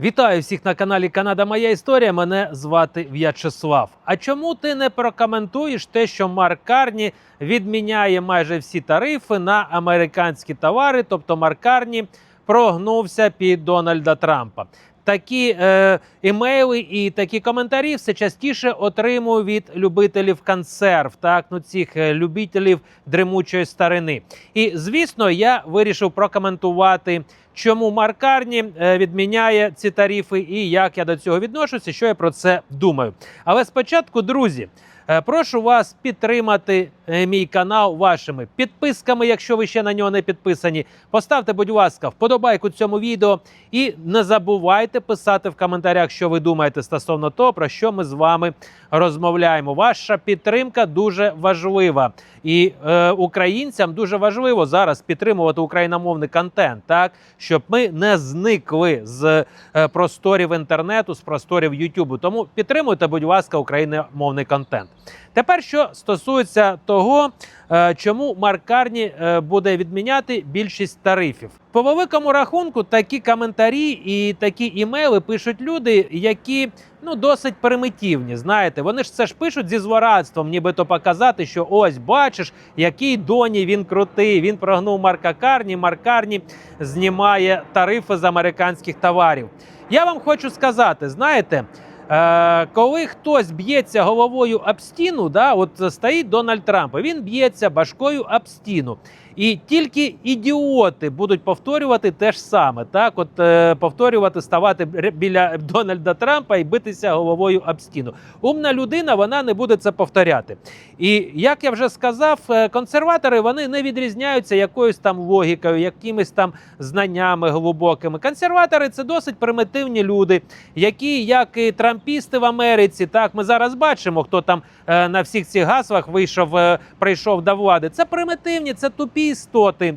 Вітаю всіх на каналі Канада Моя Історія. Мене звати В'ячеслав. А чому ти не прокоментуєш те, що Марк Карні відміняє майже всі тарифи на американські товари, тобто Марк Карні прогнувся під Дональда Трампа? Такі е, імейли і такі коментарі все частіше отримую від любителів консерв, так ну цих е, любителів дремучої старини. І звісно, я вирішив прокоментувати, чому маркарні е, відміняє ці тарифи і як я до цього відношуся, що я про це думаю. Але спочатку, друзі. Е, Прошу вас підтримати е, мій канал вашими підписками, якщо ви ще на нього не підписані. Поставте, будь ласка, вподобайку цьому відео і не забувайте писати в коментарях, що ви думаєте стосовно того, про що ми з вами розмовляємо. Ваша підтримка дуже важлива, і е, українцям дуже важливо зараз підтримувати україномовний контент, так щоб ми не зникли з е, просторів інтернету, з просторів Ютубу. Тому підтримуйте, будь ласка, україномовний контент. Тепер що стосується того, е, чому Марк Карні е, буде відміняти більшість тарифів. По великому рахунку такі коментарі і такі імейли пишуть люди, які ну досить примітивні. Знаєте, вони ж це ж пишуть зі злорадством, нібито показати, що ось бачиш, який доні він крутий. Він прогнув Марка Карні. Марк Карні знімає тарифи з американських товарів. Я вам хочу сказати, знаєте. Е, коли хтось б'ється головою об стіну, да, от стоїть Дональд Трамп, він б'ється башкою об стіну. І тільки ідіоти будуть повторювати те ж саме, так от е, повторювати, ставати біля Дональда Трампа і битися головою об стіну. Умна людина вона не буде це повторяти. І як я вже сказав, е, консерватори вони не відрізняються якоюсь там логікою, якимись там знаннями глибокими. Консерватори це досить примітивні люди, які, як і трампісти в Америці, так ми зараз бачимо, хто там е, на всіх цих гаслах вийшов, е, прийшов до влади. Це примітивні, це тупі істоти.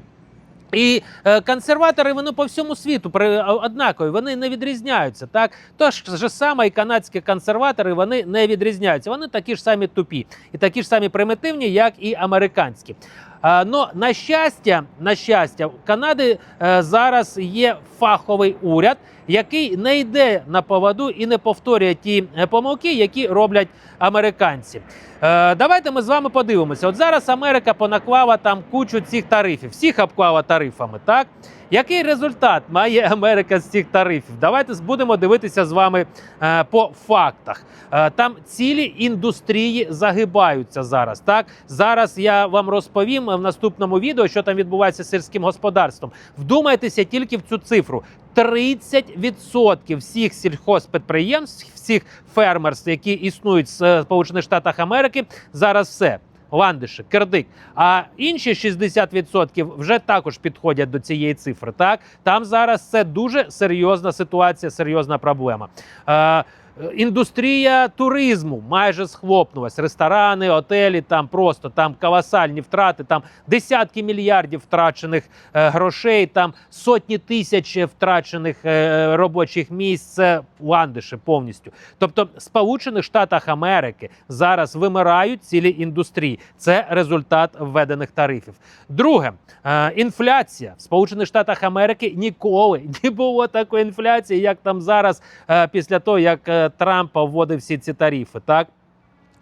І е, консерватори вони по всьому світу при однакові, вони не відрізняються. Так то ж саме і канадські консерватори вони не відрізняються. Вони такі ж самі тупі і такі ж самі примітивні, як і американські. Но на щастя, на щастя, в Канади е, зараз є фаховий уряд, який не йде на поводу і не повторює ті е, помилки, які роблять американці. Давайте ми з вами подивимося. От зараз Америка понаклала там кучу цих тарифів, всіх обклала тарифами. Так який результат має Америка з цих тарифів? Давайте будемо дивитися з вами е, по фактах. Е, там цілі індустрії загибаються зараз. Так зараз я вам розповім в наступному відео, що там відбувається з сільським господарством. Вдумайтеся тільки в цю цифру. 30% всіх сільхозпідприємств, всіх фермерств, які існують в е, Сполучених Штатах Америки, зараз все. Ландиші, кердик. А інші 60% вже також підходять до цієї цифри. Так там зараз це дуже серйозна ситуація, серйозна проблема. Е, Індустрія туризму майже схлопнулась. Ресторани, готелі, там просто там колосальні втрати, там десятки мільярдів втрачених е, грошей, там сотні тисяч втрачених е, робочих місць. Ландиші повністю. Тобто, в Сполучених Штатах Америки зараз вимирають цілі індустрії. Це результат введених тарифів. Друге, е, інфляція в Сполучених Штатах Америки ніколи не було такої інфляції, як там зараз, е, після того як е, Трамп вводив всі ці тарифи. Так.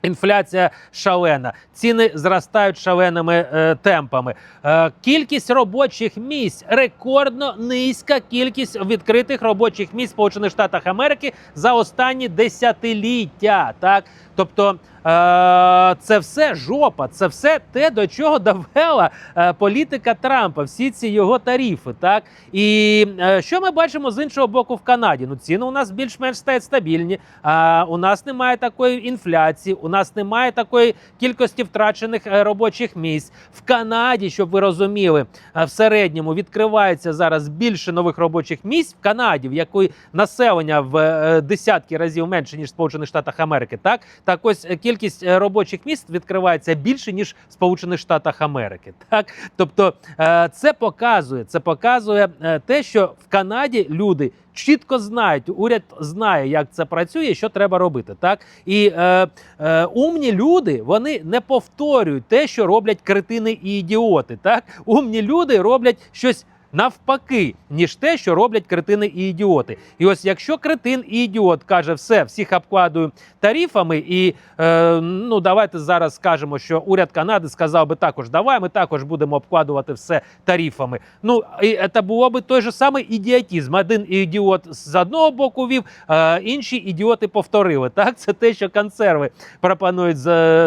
Інфляція шалена, ціни зростають шаленими е, темпами. Е, кількість робочих місць рекордно низька кількість відкритих робочих місць Сполучених Штатах Америки за останні десятиліття. Так, тобто е, це все жопа, це все те, до чого довела е, політика Трампа, всі ці його тарифи. Так і е, що ми бачимо з іншого боку в Канаді? Ну ціни у нас більш-менш стають стабільні. А у нас немає такої інфляції, у нас немає такої кількості втрачених е, робочих місць в Канаді, щоб ви розуміли, е, в середньому відкривається зараз більше нових робочих місць в Канаді, в якої населення в е, десятки разів менше ніж в Сполучених Штатах Америки. Так так ось е, кількість е, робочих місць відкривається більше ніж в Сполучених Штатах Америки. Так, тобто е, це показує, це показує те, що в Канаді люди. Чітко знають, уряд знає, як це працює, що треба робити. Так і е, е, умні люди вони не повторюють те, що роблять кретини і ідіоти. Так, умні люди роблять щось навпаки, ніж те, що роблять кретини і ідіоти. І ось якщо кретин і ідіот каже, все, всіх обкладую тарифами, і е, ну давайте зараз скажемо, що уряд Канади сказав би також, давай ми також будемо обкладувати все тарифами. Ну і це було би той же самий ідіотізм. Один ідіот з одного боку вів, е, інші ідіоти повторили. Так, це те, що консерви пропонують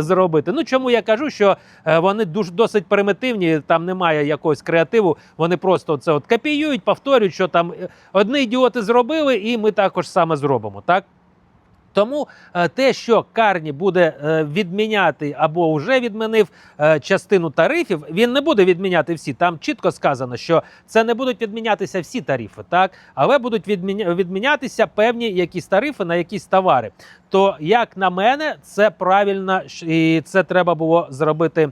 зробити. Ну чому я кажу, що е, вони дуже досить примітивні, там немає якогось креативу. Вони просто це от копіюють, повторюють, що там е, одні ідіоти зробили, і ми також саме зробимо. Так. Тому е, те, що Карні буде е, відміняти або вже відмінив частину тарифів, він не буде відміняти всі. Там чітко сказано, що це не будуть відмінятися всі тарифи, так але будуть відмінятися певні якісь тарифи на якісь товари. То як на мене, це правильно і це треба було зробити е,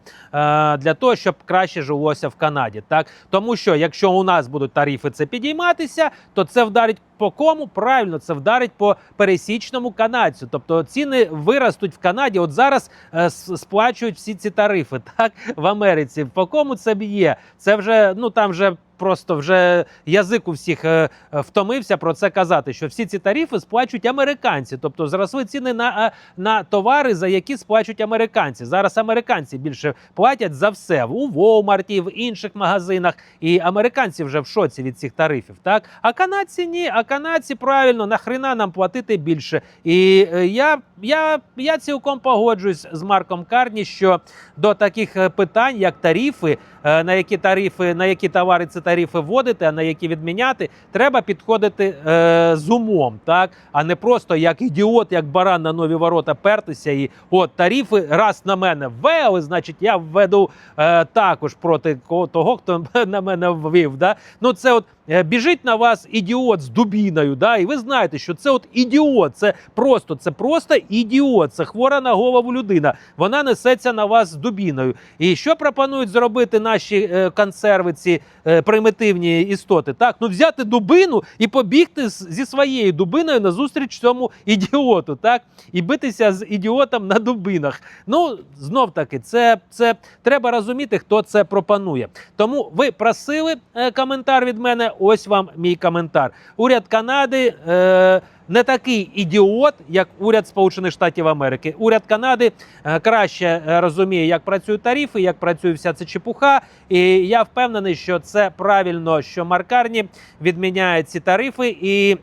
для того, щоб краще жилося в Канаді. Так тому що якщо у нас будуть тарифи це підійматися, то це вдарить по кому? Правильно, це вдарить по пересічному канадцю. Тобто ціни виростуть в Канаді. От зараз е, сплачують всі ці тарифи, так в Америці. По кому це б'є? Це вже ну там вже. Просто вже язик у всіх е, е, втомився про це казати, що всі ці тарифи сплачують американці, тобто зросли ціни на, е, на товари, за які сплачують американці. Зараз американці більше платять за все у Walmart, в інших магазинах, і американці вже в шоці від цих тарифів. Так а канадці ні. А канадці правильно нахрена нам платити більше. І я, я, я цілком погоджуюсь з Марком Карні, що до таких питань, як тарифи, на які тарифи, на які товари ці тарифи вводити, а на які відміняти, треба підходити е, з умом, так а не просто як ідіот, як баран на нові ворота пертися. І от тарифи раз на мене ввели, значить, я введу е, також проти того, хто на мене ввів. Да? Ну це от. е, Біжить на вас ідіот з дубіною, да, і ви знаєте, що це от ідіот, це просто, це просто ідіот, це хвора на голову людина. Вона несеться на вас з дубіною. І що пропонують зробити наші е, консерви, ці е, примітивні істоти? Так, ну взяти дубину і побігти зі своєю дубиною назустріч цьому ідіоту, так, і битися з ідіотом на дубинах. Ну, знов таки, це, це треба розуміти, хто це пропонує. Тому ви просили е, коментар від мене. Ось вам мій коментар. Уряд Канади. Е, не такий ідіот, як уряд Сполучених Штатів Америки. Уряд Канади е, краще е, розуміє, як працюють тарифи, як працює вся ця чепуха. І я впевнений, що це правильно, що Маркарні відміняє ці тарифи і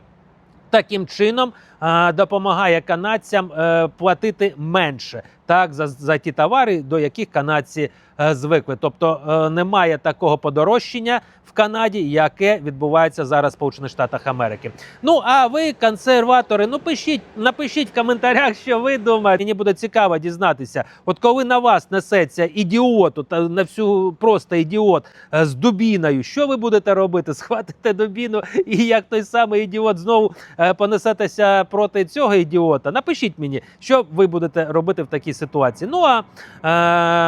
таким чином допомагає канадцям е, платити менше так за, за ті товари, до яких канадці е, звикли. Тобто е, немає такого подорожчання в Канаді, яке відбувається зараз в Сполучених Штатах Америки. Ну а ви, консерватори, ну пишіть, напишіть в коментарях, що ви думаєте. Мені буде цікаво дізнатися. От коли на вас несеться ідіоту та на всю просто ідіот з дубіною, що ви будете робити? Схватите дубіну і як той самий ідіот знову понесетеся проти цього ідіота. Напишіть мені, що ви будете робити в такій ситуації. Ну а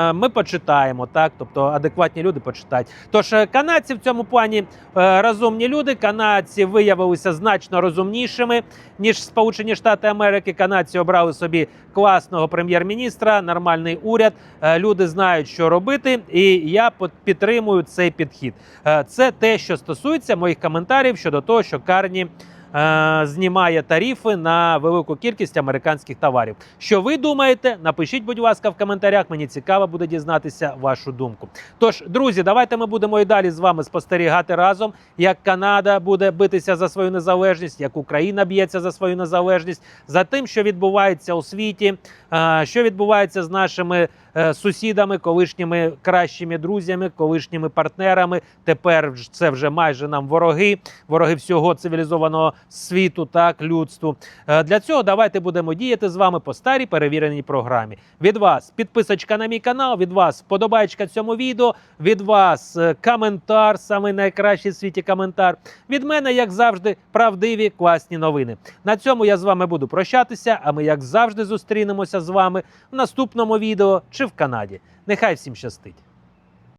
е, ми почитаємо, так, тобто адекватні люди почитають. Тож е, канадці в цьому плані е, розумні люди. Канадці виявилися значно розумнішими ніж Сполучені Штати Америки. Канадці обрали собі класного прем'єр-міністра, нормальний уряд. Е, Люди знають, що робити, і я підтримую цей підхід. Е, Це те, що стосується моїх коментарів щодо того, що Карні. Е, Знімає тарифи на велику кількість американських товарів. Що ви думаєте? Напишіть, будь ласка, в коментарях. Мені цікаво буде дізнатися вашу думку. Тож, друзі, давайте ми будемо і далі з вами спостерігати разом, як Канада буде битися за свою незалежність, як Україна б'ється за свою незалежність, за тим, що відбувається у світі, е, що відбувається з нашими сусідами, колишніми кращими друзями, колишніми партнерами. Тепер це вже майже нам вороги, вороги всього цивілізованого світу, так людству. Е, Для цього давайте будемо діяти з вами по старій перевіреній програмі. Від вас підписочка на мій канал, від вас вподобайка цьому відео, від вас е, коментар, самий найкращий в світі коментар. Від мене, як завжди, правдиві класні новини. На цьому я з вами буду прощатися. А ми, як завжди, зустрінемося з вами в наступному відео чи в Канаді. Нехай всім щастить!